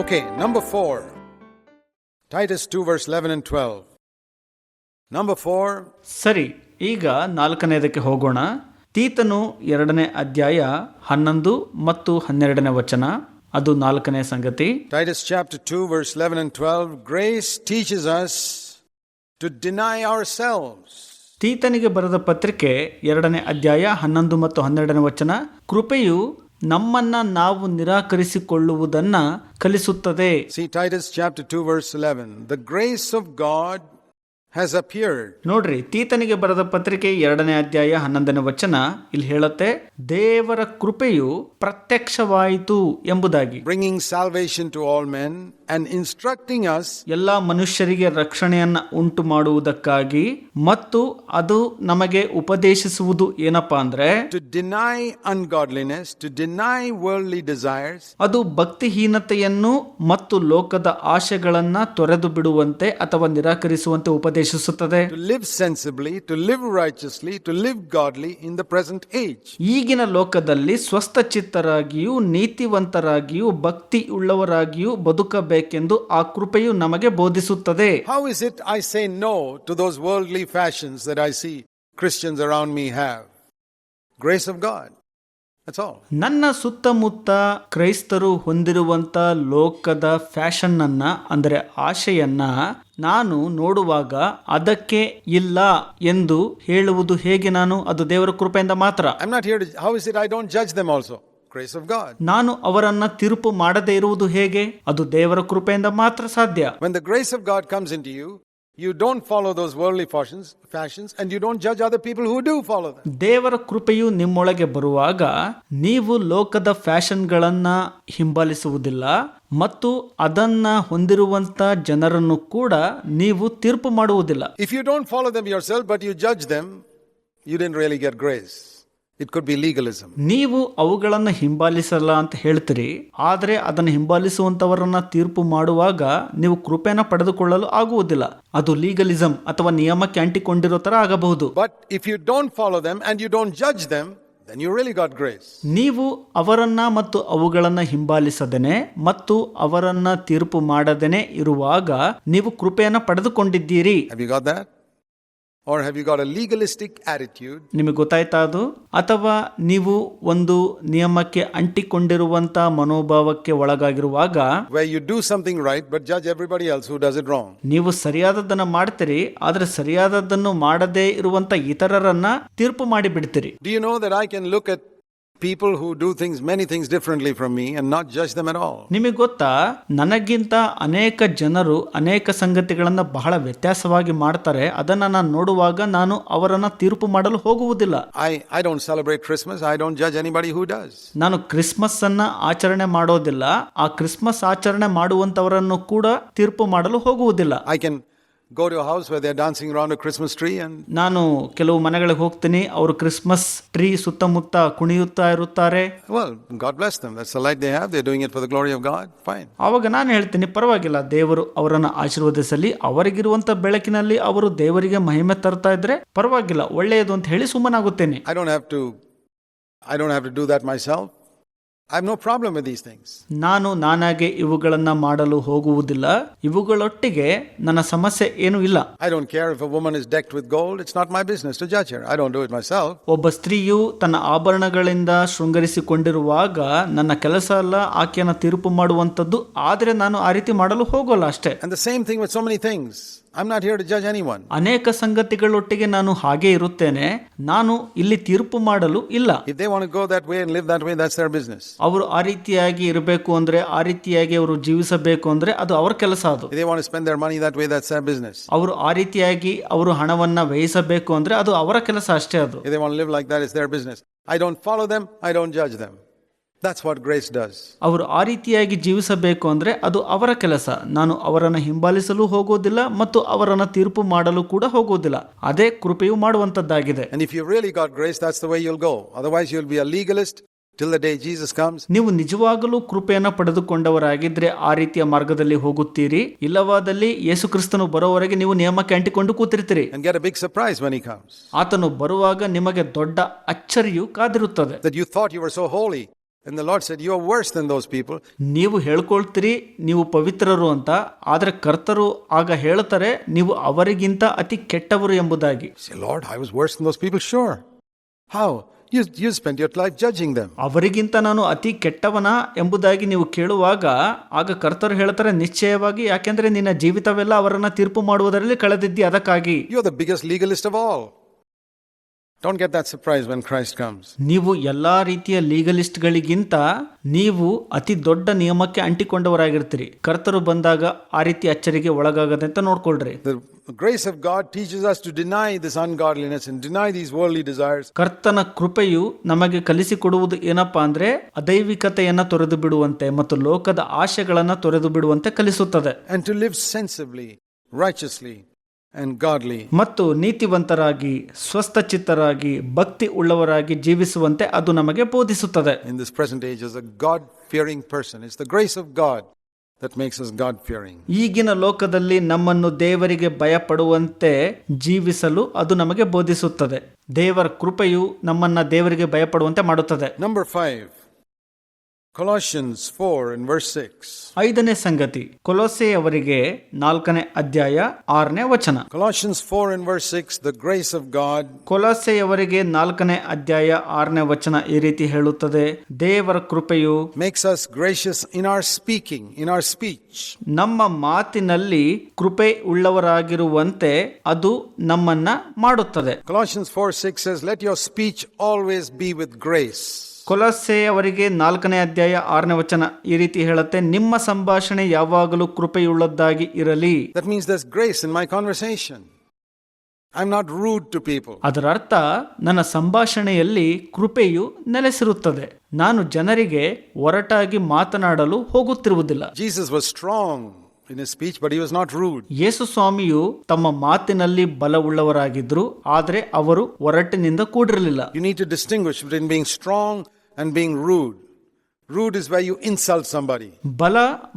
Okay, number four. Titus 2, verse 11 and 12. Number four, ಸರಿ ಈಗ ನಾಲ್ಕನೇದಕ್ಕೆ ಹೋಗೋಣ ತೀತನು ಎರಡನೇ ಅಧ್ಯಾಯ ಹನ್ನೊಂದು ಮತ್ತು ಹನ್ನೆರಡನೇ ವಚನ ಅದು ನಾಲ್ಕನೇ ಸಂಗತಿ Titus chapter 2, verse 11 and 12. Grace teaches us to deny ourselves. ತೀತನಿಗೆ ಬರೆದ ಪತ್ರಿಕೆ ಎರಡನೇ ಅಧ್ಯಾಯ ಹನ್ನೊಂದು ಮತ್ತು ಹನ್ನೆರಡನೇ ವಚನ ಕೃಪೆಯು ನಮ್ಮನ್ನ ನಾವು ನಿರಾಕರಿಸಿಕೊಳ್ಳುವುದನ್ನ ಕಲಿಸುತ್ತದೆ. See Titus chapter two verse eleven the grace of God has appeared. ನೋಡ್ರಿ ತೀತನಿಗೆ ಬರೆದ ಪತ್ರಿಕೆ ಎರಡನೇ ಅಧ್ಯಾಯ ಹನ್ನೊಂದನೇ ವಚನ ಇಲ್ಲಿ ಹೇಳುತ್ತೆ ದೇವರ ಕೃಪೆಯು ಪ್ರತ್ಯಕ್ಷವಾಯಿತು ಎಂಬುದಾಗಿ bringing salvation to all men and instructing us ಎಲ್ಲಾ ಮನುಷ್ಯರಿಗೆ ರಕ್ಷಣೆಯನ್ನ ಉಂಟು ಮಾಡುವುದಕ್ಕಾಗಿ ಮತ್ತು ಅದು ನಮಗೆ ಉಪದೇಶಿಸುವುದು ಏನಪ್ಪಾ ಅಂದ್ರೆ to deny ungodliness, to deny worldly desires, ಅದು ಭಕ್ತಿಹೀನತೆಯನ್ನು ಮತ್ತು ಲೋಕದ ಆಶೆಗಳನ್ನ ತೊರೆದು ಬಿಡುವಂತೆ ಅಥವಾ ನಿರಾಕರಿಸುವಂತೆ ಉಪದೇಶಿಸುತ್ತದೆ to live sensibly, to live righteously, to live godly in the present age. ಈಗಿನ ಲೋಕದಲ್ಲಿ ಸ್ವಸ್ಥಚಿತ್ತರಾಗಿಯೂ ನೀತಿವಂತರಾಗಿಯೂ ಭಕ್ತಿ ಉಳ್ಳವರಾಗಿಯೂ ಬದುಕಬೇಕೆಂದು ಆ ಕೃಪೆಯು ನಮಗೆ ಬೋಧಿಸುತ್ತದೆ How is it I say no to those worldly fashions that I see Christians around me have? Grace of God. ನನ್ನ ಸುತ್ತಮುತ್ತ ಕ್ರೈಸ್ತರು ಹೊಂದಿರುವಂತ ಲೋಕದ ಫ್ಯಾಷನ್ ಅನ್ನ ಅಂದರೆ ಆಶೆಯನ್ನ ನಾನು ನೋಡುವಾಗ ಅದಕ್ಕೆ ಇಲ್ಲ ಎಂದು ಹೇಳುವುದು ಹೇಗೆ ನಾನು? ಅದು ದೇವರ ಕೃಪೆಯಿಂದ ಮಾತ್ರ. I'm not here to, how is it I don't judge them also? Grace of God. ನಾನು ಅವರನ್ನ ತಿರುಪು ಮಾಡದೇ ಇರುವುದು ಹೇಗೆ? ಅದು ದೇವರ ಕೃಪೆಯಿಂದ ಮಾತ್ರ ಸಾಧ್ಯ. When don't follow those worldly fashions fashions you, you don't follow those worldly fashions, fashions and you don't judge other people who do follow them. ದೇವರ ಕೃಪೆಯು ನಿಮ್ಮೊಳಗೆ ಬರುವಾಗ ನೀವು ಲೋಕದ ಫ್ಯಾಷನ್ಗಳನ್ನ ಹಿಂಬಾಲಿಸುವುದಿಲ್ಲ ಮತ್ತು ಅದನ್ನ ಹೊಂದಿರುವಂತ ಜನರನ್ನು ಕೂಡ ನೀವು ತೀರ್ಪು ಮಾಡುವುದಿಲ್ಲ if you don't follow them yourself but you judge them you didn't really get grace. It could be legalism ನೀವು ಅವುಗಳನ್ನು ಹಿಂಬಾಲಿಸಲ್ಲ ಅಂತ ಹೇಳ್ತೀರಿ ಆದರೆ ಅದನ್ನು ಹಿಂಬಾಲಿಸುವಂತವರನ್ನ ತೀರ್ಪು ಮಾಡುವಾಗ ನೀವು ಕೃಪೆಯನ್ನು ಪಡೆದುಕೊಳ್ಳಲು ಆಗುವುದಿಲ್ಲ. ಅದು ಲೀಗಲಿಸಂ ಅಥವಾ ನಿಯಮಕ್ಕೆ ಅಂಟಿಕೊಂಡಿರೋ ತರ ಆಗಬಹುದು. But if you don't follow them and you don't judge them then you really got grace. ನೀವು ಅವರನ್ನ ಮತ್ತು ಅವುಗಳನ್ನ ಹಿಂಬಾಲಿಸದೇನೆ ಮತ್ತು ಅವರನ್ನ ತೀರ್ಪು ಮಾಡದೇನೆ ಇರುವಾಗ ನೀವು ಕೃಪೆಯನ್ನು ಪಡೆದುಕೊಂಡಿದ್ದೀರಿ. Are have you legalistic attitude ನಿಮಗೆ ಗೊತ್ತಾಯ್ತಾ ಅದು? ಅಥವಾ ನೀವು ಒಂದು ನಿಯಮಕ್ಕೆ ಅಂಟಿಕೊಂಡಿರುವಂತಹ ಮನೋಭಾವಕ್ಕೆ ಒಳಗಾಗಿರುವಾಗ when you do something right but judge everybody else who does it wrong ನೀವು ಸರಿಯಾದದ್ದನ್ನು ಮಾಡ್ತೀರಿ ಆದ್ರೆ ಸರಿಯಾದದ್ದನ್ನು ಮಾಡದೇ ಇರುವಂತ ಇತರರನ್ನ ತೀರ್ಪು ಮಾಡಿ ಬಿಡ್ತೀರಿ do you know that I can look at people who do things, many things differently from me and not judge them at all? ನಿಮಗೆ ಗೊತ್ತಾ ನನಗಿಂತ ಅನೇಕ ಜನರು ಅನೇಕ ಸಂಗತಿಗಳನ್ನು ಬಹಳ ವ್ಯತ್ಯಾಸವಾಗಿ ಮಾಡ್ತಾರೆ ಅದನ್ನ ನಾನು ನೋಡುವಾಗ ನಾನು ಅವರನ್ನ ತೀರ್ಪು ಮಾಡಲು ಹೋಗುವುದಿಲ್ಲ I, I don't celebrate Christmas. I don't judge anybody who does. ನಾನು ಕ್ರಿಸ್ಮಸ್ ಅನ್ನ ಆಚರಣೆ ಮಾಡೋದಿಲ್ಲ ಆ ಕ್ರಿಸ್ಮಸ್ ಆಚರಣೆ ಮಾಡುವಂತವರನ್ನು ಕೂಡ ತೀರ್ಪು ಮಾಡಲು ಹೋಗುವುದಿಲ್ಲ I can go to a house where they're dancing around a Christmas tree and ನಾನು ಕೆಲವು ಮನೆಗಳಿಗೆ ಹೋಗ್ತೀನಿ ಅವರು ಕ್ರಿಸ್ಮಸ್ ಟ್ರೀ ಸುತ್ತಮುತ್ತ ಕುಣಿಯುತ್ತಾ ಇರುತ್ತಾರೆ well, God bless them. That's the light they have. They're doing it for the glory of God. Fine. ಆವಾಗ ನಾನು ಹೇಳ್ತೀನಿ ಪರವಾಗಿಲ್ಲ ದೇವರು ಅವರನ್ನು ಆಶೀರ್ವದಿಸಲಿ ಅವರಿಗಿರುವಂತ ಬೆಳಕಿನಲ್ಲಿ ಅವರು ದೇವರಿಗೆ ಮಹಿಮೆ ತರ್ತಾ ಇದ್ರೆ ಪರವಾಗಿಲ್ಲ ಒಳ್ಳೆಯದು ಅಂತ ಹೇಳಿ ಸುಮ್ಮನಾಗುತ್ತೇನೆ I don't have to I don't have to do that myself. I no problem problem with these things. ನಾನು ನಾನಾಗೆ ಇವುಗಳನ್ನು ಮಾಡಲು ಹೋಗುವುದಿಲ್ಲ ಇವುಗಳೊಟ್ಟಿಗೆ ನನ್ನ ಸಮಸ್ಯೆ ಏನು ಇಲ್ಲ I don't care if a is decked with gold it's not my business to to judge her. I don't do my myself. ಒಬ್ಬ ಸ್ತ್ರೀಯು ತನ್ನ ಆಭರಣಗಳಿಂದ ಶೃಂಗರಿಸಿಕೊಂಡಿರುವಾಗ ನನ್ನ ಕೆಲಸ ಅಲ್ಲ ಆಕೆಯನ್ನು ತೀರ್ಪು ಮಾಡುವಂಥದ್ದು ಆದರೆ ನಾನು ಆ ರೀತಿ ಮಾಡಲು ಹೋಗೋಲ್ಲ ಅಷ್ಟೇ and the same thing with so many things. I not here ಜಜ್ anyone ಅನೇಕ ಸಂಗತಿಗಳೊಟ್ಟಿಗೆ ನಾನು ಹಾಗೆ ಇರುತ್ತೇನೆ. ನಾನು ಇಲ್ಲಿ ತೀರ್ಪು ಮಾಡಲು ಇಲ್ಲ. ಗೋ ದಟ್ ದಟ್ ಅವರು ಆ ರೀತಿಯಾಗಿ ಇರಬೇಕು ಅಂದ್ರೆ ಆ ರೀತಿಯಾಗಿ ಅವರು ಜೀವಿಸಬೇಕು ಅಂದ್ರೆ ಅದು ಅವರ ಕೆಲಸ ಅದು. ಸ್ಪೆಂಡ್ ಮನಿ ಅವರು ಆ ರೀತಿಯಾಗಿ ಅವರು ಹಣವನ್ನ ವ್ಯಯಿಸಬೇಕು ಅಂದ್ರೆ ಅದು ಅವರ ಕೆಲಸ ಅಷ್ಟೇ ಅದು. If they want like that is there I don't follow them I don't ಜಜ್ them that's what grace does ಅವರು ಆ ರೀತಿಯಾಗಿ ಜೀವಿಸಬೇಕು ಅಂದರೆ ಅದು ಅವರ ಕೆಲಸ. ನಾನು ಅವರನ್ನು ಹಿಂಬಾಲಿಸಲು ಹೋಗೋದಿಲ್ಲ ಮತ್ತು ಅವರನ್ನು ತೀರ್ಪು ಮಾಡಲು ಕೂಡ ಹೋಗೋದಿಲ್ಲ. ಅದೇ ಕೃಪೆಯು ಮಾಡುವಂತದ್ದಾಗಿದೆ if you really got grace that's the way you go otherwise you will legalist till the day Jesus comes ನೀವು ನಿಜವಾಗಲೂ ಕೃಪೆಯನ್ನು ಪಡೆದುಕೊಂಡವರಾಗಿದ್ದರೆ ಆ ರೀತಿಯ ಮಾರ್ಗದಲ್ಲಿ ಹೋಗುತ್ತೀರಿ. ಇಲ್ಲವಾದಲ್ಲಿ ಯೇಸು ಕ್ರಿಸ್ತನು ಬರೋವರೆಗೆ ನೀವು ನಿಯಮಕ್ಕೆ ಅಂಟಿಕೊಂಡು ಕೂತಿರ್ತೀರಿ. Big surprise when he comes ಆತನು ಬರುವಾಗ ನಿಮಗೆ ದೊಡ್ಡ ಅಚ್ಚರಿಯು ಕಾದಿರುತ್ತದೆ. You thought you so holy and the Lord set you are then those people ನೀವು ಹೇಳ್ಕೊಳ್ತೀರಿ ನೀವು ಪವಿತ್ರರು ಅಂತ ಆದರೆ ಕರ್ತರು ಆಗ ಹೇಳ್ತಾರೆ ನೀವು ಅವರಿಗಿಂತ ಅತಿ ಕೆಟ್ಟವರು ಎಂಬುದಾಗಿ. ಅವರಿಗಿಂತ ನಾನು ಅತಿ ಕೆಟ್ಟವನ ಎಂಬುದಾಗಿ ನೀವು ಕೇಳುವಾಗ ಆಗ ಕರ್ತರು ಹೇಳ್ತಾರೆ ನಿಶ್ಚಯವಾಗಿ ಯಾಕೆಂದ್ರೆ ನಿನ್ನ ಜೀವಿತವೆಲ್ಲ ಅವರನ್ನ ತೀರ್ಪು ಮಾಡುವುದರಲ್ಲಿ ಕಳೆದಿದ್ದಿ ಅದಕ್ಕಾಗಿ. You the biggest legalist of all Don't get that surprise when Christ comes ನೀವು ಎಲ್ಲಾ ರೀತಿಯ ಲೀಗಲಿಸ್ಟ್ಗಳಿಗಿಂತ ನೀವು ಅತಿ ದೊಡ್ಡ ನಿಯಮಕ್ಕೆ ಅಂಟಿಕೊಂಡವರಾಗಿರ್ತೀರಿ. ಕರ್ತರು ಬಂದಾಗ ಆ ರೀತಿ ಅಚ್ಚರಿಗೆ ಒಳಗಾಗದೆ ಅಂತ ನೋಡ್ಕೊಳ್ರಿ. Grace of God teaches us to deny this ungodliness and deny these worldly desires. ಕರ್ತನ ಕೃಪೆಯು ನಮಗೆ ಕಲಿಸಿಕೊಡುವುದು ಏನಪ್ಪಾ ಅಂದ್ರೆ ಅದೈವಿಕತೆಯನ್ನ ತೊರೆದು ಬಿಡುವಂತೆ ಮತ್ತು ಲೋಕದ ಆಶೆಗಳನ್ನ ತೊರೆದು ಬಿಡುವಂತೆ ಕಲಿಸುತ್ತದೆ. And to live sensibly, righteously. ಮತ್ತು ನೀತಿವಂತರಾಗಿ ಸ್ವಸ್ಥಚಿತ್ತರಾಗಿ ಭಕ್ತಿ ಉಳ್ಳವರಾಗಿ ಜೀವಿಸುವಂತೆ ಅದು ನಮಗೆ ಬೋಧಿಸುತ್ತದೆ. In this present age, as a God fearing person, it's the grace of God that makes us God fearing. ಈಗಿನ ಲೋಕದಲ್ಲಿ ನಮ್ಮನ್ನು ದೇವರಿಗೆ ಭಯಪಡುವಂತೆ ಜೀವಿಸಲು ಅದು ನಮಗೆ ಬೋಧಿಸುತ್ತದೆ. ದೇವರ ಕೃಪೆಯು ನಮ್ಮನ್ನ ದೇವರಿಗೆ ಭಯಪಡುವಂತೆ ಮಾಡುತ್ತದೆ. Number five, Colossians 4 and verse 6. ಐದನೇ ಸಂಗತಿ ಕೊಲೋಸೆಯವರಿಗೆ ನಾಲ್ಕನೇ ಅಧ್ಯಾಯ ಆರನೇ ವಚನ Colossians 4 and verse 6, the grace of God ಕೊಲೋಸೆಯವರಿಗೆ ನಾಲ್ಕನೇ ಅಧ್ಯಾಯ ಆರನೇ ವಚನ ಈ ರೀತಿ ಹೇಳುತ್ತದೆ ದೇವರ ಕೃಪೆಯು makes us gracious in our speaking, in our speech. ನಮ್ಮ ಮಾತಿನಲ್ಲಿ ಕೃಪೆ ಉಳ್ಳವರಾಗಿರುವಂತೆ ಅದು ನಮ್ಮನ್ನ ಮಾಡುತ್ತದೆ Colossians 4 6 let Let your speech always be with grace. ಕೊಲಸೆಯವರಿಗೆ ನಾಲ್ಕನೇ ಅಧ್ಯಾಯ ಆರನೇ ವಚನ ಈ ರೀತಿ ಹೇಳುತ್ತೆ ನಿಮ್ಮ ಸಂಭಾಷಣೆ ಯಾವಾಗಲೂ ಕೃಪೆಯುಳ್ಳದ್ದಾಗಿ ಇರಲಿ That means Dus grace in my conversation. I'm not rude to people. ಅದರ ಅರ್ಥ ನನ್ನ ಸಂಭಾಷಣೆಯಲ್ಲಿ ಕೃಪೆಯು ನೆಲೆಸಿರುತ್ತದೆ ನಾನು ಜನರಿಗೆ ಒರಟಾಗಿ ಮಾತನಾಡಲು ಹೋಗುತ್ತಿರುವುದಿಲ್ಲ Jesus was strong in speech but but he was not rude. ಯೇಸು ಸ್ವಾಮಿಯು ತಮ್ಮ ಮಾತಿನಲ್ಲಿ ಬಲವುಳ್ಳವರಾಗಿದ್ದರು ಆದರೆ ಅವರು ಒರಟಿನಿಂದ ಕೂಡಿರಲಿಲ್ಲ you need to distinguish between being strong and being rude. Rude is why you insult somebody. ಬಲ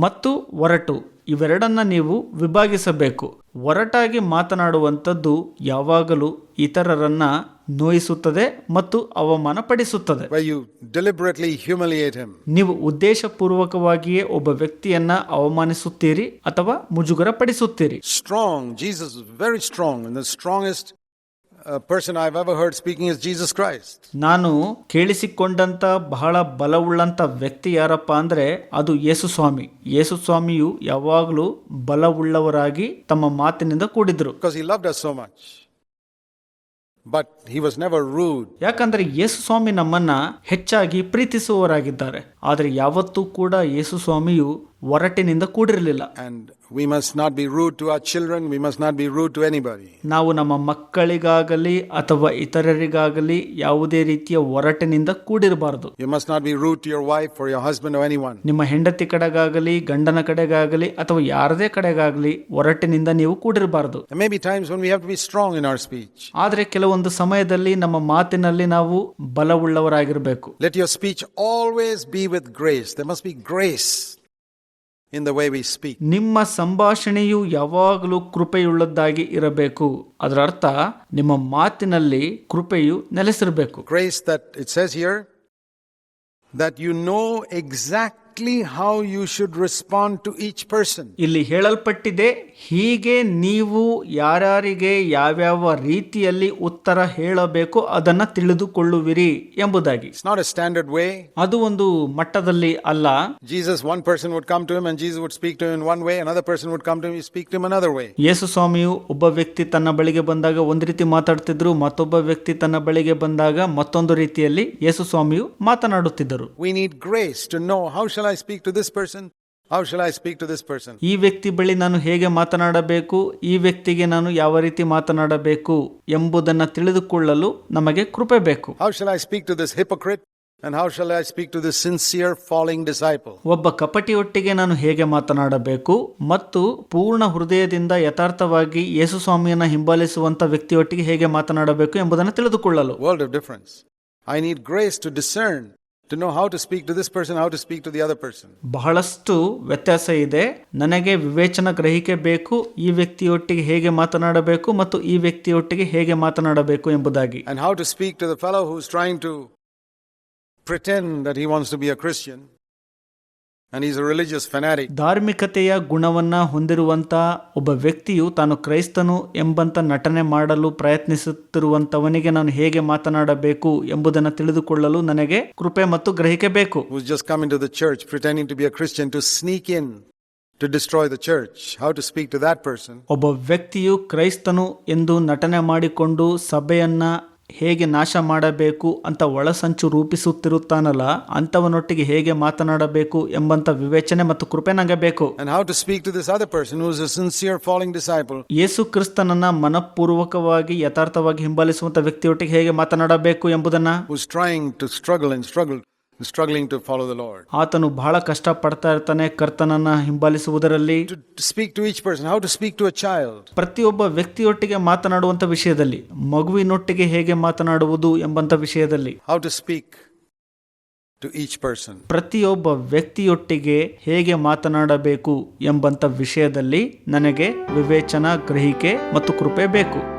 ಮತ್ತು ಒರಟು ಇವೆರಡನ್ನ ನೀವು ವಿಭಾಗಿಸಬೇಕು. ಒರಟಾಗಿ ಮಾತನಾಡುವಂಥದ್ದು ಯಾವಾಗಲೂ ಇತರರನ್ನ ನೋಯಿಸುತ್ತದೆ ಮತ್ತು ಅವಮಾನ ಪಡಿಸುತ್ತದೆ where you deliberately humiliate him. ನೀವು ಉದ್ದೇಶಪೂರ್ವಕವಾಗಿಯೇ ಒಬ್ಬ ವ್ಯಕ್ತಿಯನ್ನ ಅವಮಾನಿಸುತ್ತೀರಿ ಅಥವಾ ಮುಜುಗರ ಪಡಿಸುತ್ತೀರಿ Strong, Jesus is very strong, and I strongest heard speaking is ever heard speaking is Jesus Christ. ನಾನು ಕೇಳಿಸಿಕೊಂಡಂತ ಬಹಳ ಬಲವುಳ್ಳಂತ ವ್ಯಕ್ತಿ ಯಾರಪ್ಪ ಅಂದ್ರೆ ಅದು ಯೇಸು ಸ್ವಾಮಿ. ಯೇಸು ಸ್ವಾಮಿಯು ಯಾವಾಗಲೂ ಬಲವುಳ್ಳವರಾಗಿ ತಮ್ಮ ಮಾತಿನಿಂದ ಕೂಡಿದ್ರು. Because he loved us so much but he was never rude ಯಾಕಂದ್ರೆ ಯೇಸು ಸ್ವಾಮಿ ನಮ್ಮನ್ನ ಹೆಚ್ಚಾಗಿ ಪ್ರೀತಿಸುವವರಾಗಿದ್ದಾರೆ. ಆದರೆ ಯಾವತ್ತೂ ಕೂಡ ಯೇಸು ಸ್ವಾಮಿಯು ಒರಟಿನಿಂದ ಕೂಡಿರಲಿಲ್ಲ And we must not be rude to our children, we must not be rude to anybody. ನಾವು ನಮ್ಮ ಮಕ್ಕಳಿಗಾಗಲಿ ಅಥವಾ ಇತರರಿಗಾಗಲಿ ಯಾವುದೇ ರೀತಿಯ ಒರಟಿನಿಂದ ಕೂಡಿರಬಾರದು You must not be rude to your wife or your husband or anyone. ನಿಮ್ಮ ಹೆಂಡತಿ ಕಡೆಗಾಗಲಿ ಗಂಡನ ಕಡೆಗಾಗಲಿ ಅಥವಾ ಯಾರದೇ ಕಡೆಗಾಗಲಿ ಒರಟಿನಿಂದ ನೀವು ಕೂಡಿರಬಾರದು may be times times when we have be strong in in speech speech. ಆದರೆ ಕೆಲವೊಂದು ಸಮಯದಲ್ಲಿ ನಮ್ಮ ಮಾತಿನಲ್ಲಿ ನಾವು ಬಲವುಳ್ಳವರಾಗಿರಬೇಕು let your speech always be with grace they must be grace in the way we speak ನಿಮ್ಮ ಸಂಭಾಷಣೆಯು ಯಾವಾಗಲೂ ಕೃಪೆಯುಳ್ಳದ್ದಾಗಿ ಇರಬೇಕು. ಅದರ ಅರ್ಥ ನಿಮ್ಮ ಮಾತಿನಲ್ಲಿ ಕೃಪೆಯು ನೆಲೆಸಿರಬೇಕು. Grace that it it here that you know know exactly how you should respond to each person ಇಲ್ಲಿ ಹೇಳಲ್ಪಟ್ಟಿದೆ ಹೀಗೆ ನೀವು ಯಾರ್ಯಾರಿಗೆ ಯಾವ್ಯಾವ ರೀತಿಯಲ್ಲಿ ಉತ್ತರ ಹೇಳಬೇಕು ಅದನ್ನ ತಿಳಿದುಕೊಳ್ಳುವಿರಿ ಎಂಬುದಾಗಿ. ನಾಟ್ ಎ ಸ್ಟ್ಯಾಂಡರ್ಡ್ ವೇ ಅದು ಒಂದು ಮಟ್ಟದಲ್ಲಿ ಅಲ್ಲ. Jesus one person would come to and Jesus would speak to in one way another person would come to you speak to another way ಯೇಸು ಸ್ವಾಮಿಯು ಒಬ್ಬ ವ್ಯಕ್ತಿ ತನ್ನ ಬಳಿಗೆ ಬಂದಾಗ ಒಂದ್ ರೀತಿ ಮಾತಾಡ್ತಿದ್ರು ಮತ್ತೊಬ್ಬ ವ್ಯಕ್ತಿ ತನ್ನ ಬಳಿಗೆ ಬಂದಾಗ ಮತ್ತೊಂದು ರೀತಿಯಲ್ಲಿ ಯೇಸು ಸ್ವಾಮಿಯು ಮಾತನಾಡುತ್ತಿದ್ದರು. We need grace to know how I speak to this person? How shall I speak to this person? ಈ ವ್ಯಕ್ತಿ ಬಳಿ ನಾನು ಹೇಗೆ ಮಾತನಾಡಬೇಕು ಈ ವ್ಯಕ್ತಿಗೆ ನಾನು ಯಾವ ರೀತಿ ಮಾತನಾಡಬೇಕು ಎಂಬುದನ್ನು ತಿಳಿದುಕೊಳ್ಳಲು ನಮಗೆ ಕೃಪೆ ಬೇಕು How shall I speak to this hypocrite? And how shall I speak to this sincere falling disciple? ಒಬ್ಬ ಕಪಟಿಯೊಟ್ಟಿಗೆ ನಾನು ಹೇಗೆ ಮಾತನಾಡಬೇಕು ಮತ್ತು ಪೂರ್ಣ ಹೃದಯದಿಂದ ಯಥಾರ್ಥವಾಗಿ ಯೇಸು ಸ್ವಾಮಿಯನ್ನ ಹಿಂಬಾಲಿಸುವಂತ ವ್ಯಕ್ತಿಯೊಟ್ಟಿಗೆ ಹೇಗೆ ಮಾತನಾಡಬೇಕು ಎಂಬುದನ್ನು ತಿಳಿದುಕೊಳ್ಳಲು World of difference. I need grace to discern, to know how to speak to this person how to speak to the other person ಬಹಳಷ್ಟು ವ್ಯತ್ಯಾಸ ಇದೆ. ನನಗೆ ವಿವೇಚನ ಗ್ರಹಿಕೆ ಬೇಕು ಈ ವ್ಯಕ್ತಿಯೊಟ್ಟಿಗೆ ಹೇಗೆ ಮಾತನಾಡಬೇಕು ಮತ್ತು ಈ ವ್ಯಕ್ತಿಯೊಟ್ಟಿಗೆ ಹೇಗೆ ಮಾತನಾಡಬೇಕು ಎಂಬುದಾಗಿ. And how to speak to the fellow who's trying to pretend that he wants to be a Christian ಧಾರ್ಮಿಕತೆಯ ಗುಣವನ್ನ ಹೊಂದಿರುವಂತ ಒಬ್ಬ ವ್ಯಕ್ತಿಯು ತಾನು ಕ್ರೈಸ್ತನು ಎಂಬಂತ ನಟನೆ ಮಾಡಲು ಪ್ರಯತ್ನಿಸುತ್ತಿರುವಂತವನಿಗೆ ನಾನು ಹೇಗೆ ಮಾತನಾಡಬೇಕು ಎಂಬುದನ್ನು ತಿಳಿದುಕೊಳ್ಳಲು ನನಗೆ ಕೃಪೆ ಮತ್ತು ಗ್ರಹಿಕೆ ಬೇಕು. To destroy the church, how to speak to that person? ಒಬ್ಬ ವ್ಯಕ್ತಿಯು ಕ್ರೈಸ್ತನು ಎಂದು ನಟನೆ ಮಾಡಿಕೊಂಡು ಸಭೆಯನ್ನ ಹೇಗೆ ನಾಶ ಮಾಡಬೇಕು ಅಂತ ಒಳಸಂಚು ರೂಪಿಸುತ್ತಿರುತ್ತಾನಲ್ಲ ಅಂತವನೊಟ್ಟಿಗೆ ಹೇಗೆ ಮಾತನಾಡಬೇಕು ಎಂಬಂತ ವಿವೇಚನೆ ಮತ್ತು ಕೃಪೆ ನಂಗೆ ಬೇಕು ಯೇಸು ಕ್ರಿಸ್ತನನ್ನ ಮನಪೂರ್ವಕವಾಗಿ ಯಥಾರ್ಥವಾಗಿ ಹಿಂಬಾಲಿಸುವಂತ ವ್ಯಕ್ತಿಯೊಟ್ಟಿಗೆ ಹೇಗೆ ಮಾತನಾಡಬೇಕು ಎಂಬುದನ್ನ? Struggling to follow the Lord. ಆತನು ಬಹಳ ಕಷ್ಟ ಪಡ್ತಾ ಇರ್ತಾನೆ ಕರ್ತನನ್ನ ಹಿಂಬಾಲಿಸುವುದರಲ್ಲಿ To, to speak to each person, how to speak to a child, ಪ್ರತಿಯೊಬ್ಬ ವ್ಯಕ್ತಿಯೊಟ್ಟಿಗೆ ಮಾತನಾಡುವಂತ ವಿಷಯದಲ್ಲಿ ಮಗುವಿನೊಟ್ಟಿಗೆ ಹೇಗೆ ಮಾತನಾಡುವುದು ಎಂಬಂತ ವಿಷಯದಲ್ಲಿ how to speak to each person. ಪ್ರತಿಯೊಬ್ಬ ವ್ಯಕ್ತಿಯೊಟ್ಟಿಗೆ ಹೇಗೆ ಮಾತನಾಡಬೇಕು ಎಂಬಂತ ವಿಷಯದಲ್ಲಿ ನನಗೆ ವಿವೇಚನಾ ಗ್ರಹಿಕೆ ಮತ್ತು ಕೃಪೆ ಬೇಕು